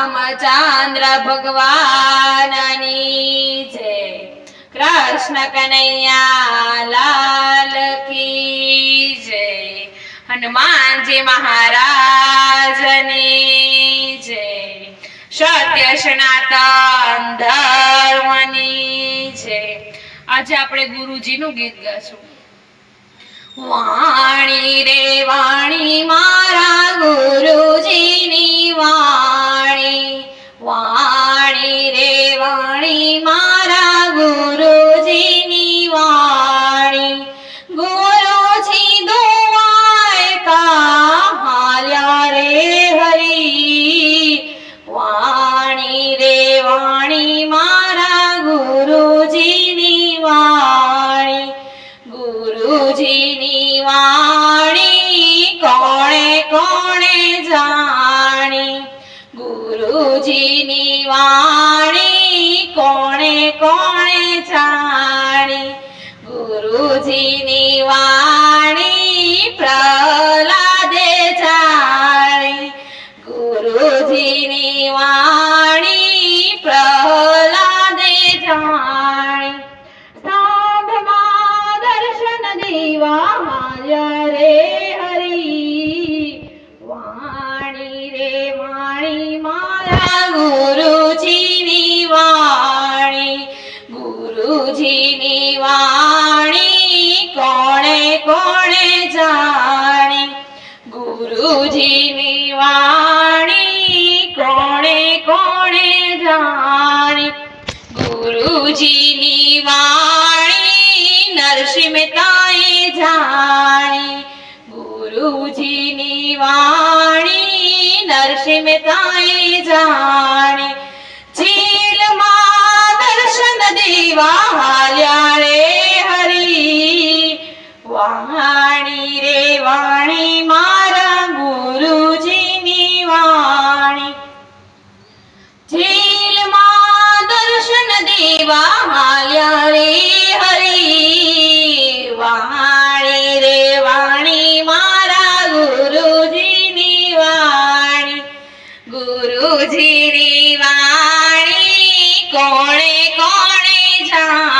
રામચંદ્ર ભગવાનની જય. કૃષ્ણ કનૈયા લાલ કી જય. હનુમાનજી મહારાજની જય. સત્ય સનાતન ધર્મની જય. આજે આપણે ગુરુજીનું ગીત ગાશું. વાણી રે વાણી મારા ગુરુજીની વાણી. વાણી રે વાણી, મારા ગુરુજીની વાણી. ગુરુજી દુવાય હાલ્યા રે હરી. વાણી રે વાણી, મારા ગુરુજીની વાણી. ગુરુજીની વાણી ગુરુજીની વાણી કોણે કોણે જાણી ગુરુજીની વાણી પ્રહલાદે જાણી ગુરુજીની વાણી પ્રહલાદે ગુરુજીની વાણી કોણે કોણે જાણે? ગુરુજીની વાણી નરસિંહ મહેતાએ જાણી. ગુરુજીની વાણી નરસિંહ મહેતાએ જાણી. જેલમાં દર્શન દેવા હાલ્યા રે હરી. વાણી દેવા હાલ્યા રે હરી વાણી રે વાણી મારા ગુરુજીની વાણી. ગુરુજીની વાણી કોણે કોણે જાણી?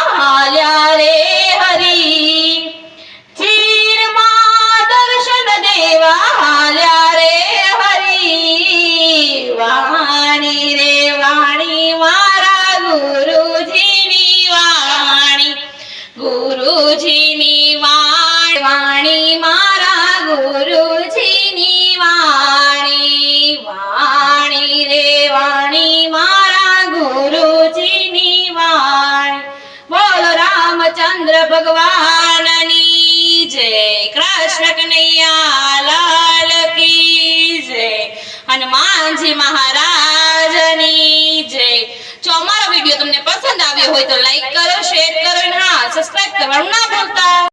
ગુરુજીની વાણી વાણી મારા ગુરુજીની વાણી વાણી રે વાણી મારા ગુરુજીની વાણી. બોલો રામચંદ્ર ભગવાનની જય, કૃષ્ણ કનૈયા લાલ કી જય હનુમાન હનુમાનજી મહારાજની જય. જો અમારો વીડિયો તમને પસંદ આવ્યો હોય તો લાઈક કરો सबस्क्राईब करायला una बोलता